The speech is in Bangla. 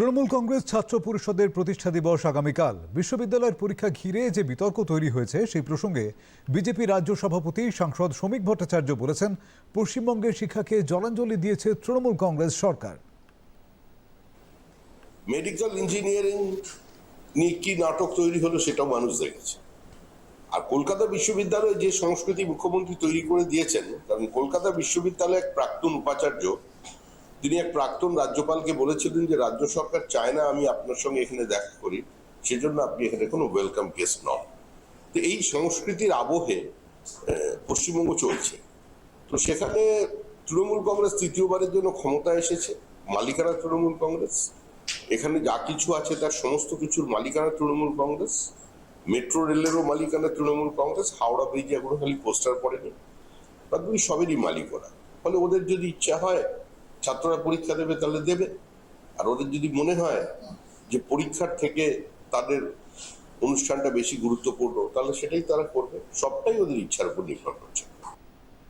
তৃণমূল কংগ্রেস ছাত্র পরিষদের প্রতিষ্ঠা দিবস আগামীকাল। বিশ্ববিদ্যালয়ের পরীক্ষা ঘিরে যে বিতর্ক তৈরি হয়েছে, সেই প্রসঙ্গে বিজেপি রাজ্য সভাপতি সাংসদ শ্রমিক ভট্টাচার্য বলেছেন পশ্চিমবঙ্গের শিক্ষাকে জলাঞ্জলি দিয়েছে তৃণমূল কংগ্রেস সরকার। মেডিকেল ইঞ্জিনিয়ারিং নিয়ে কি নাটক তৈরি হলো সেটাও মানুষ দেখেছে। আর কলকাতা বিশ্ববিদ্যালয়ে যে সংস্কৃতি মুখ্যমন্ত্রী তৈরি করে দিয়েছেন, কারণ কলকাতা বিশ্ববিদ্যালয়ে এক প্রাক্তন উপাচার্য তিনি এক প্রাক্তন রাজ্যপালকে বলেছিলেন যে, রাজ্য সরকার চায় না আমি আপনার সঙ্গে এখানে দেখা করি, সেজন্য আপনি এখানে কোনো ওয়েলকাম গেস্ট নন। তো এই সংস্কৃতির আবহে পশ্চিমবঙ্গ চলছে। তো সেখানে তৃণমূল কংগ্রেস তৃতীয়বারের জন্য ক্ষমতায় এসেছে, মালিকানা তৃণমূল কংগ্রেস। এখানে যা কিছু আছে তার সমস্ত কিছুর মালিকানা তৃণমূল কংগ্রেস। মেট্রো রেলেরও মালিকানা তৃণমূল কংগ্রেস, হাওড়া ব্রিজে এখনও খালি পোস্টার পড়েনি। বাকি সবেরই মালিক ওরা ফলে ওদের যদি ইচ্ছা হয় ছাত্ররা পরীক্ষা দেবে তাহলে দেবে। আর ওদের যদি মনে হয় যে পরীক্ষার থেকে তাদের অনুষ্ঠানটা বেশি গুরুত্বপূর্ণ, তাহলে সেটাই তারা করবে। সবটাই ওদের ইচ্ছার উপর নির্ভর করছে।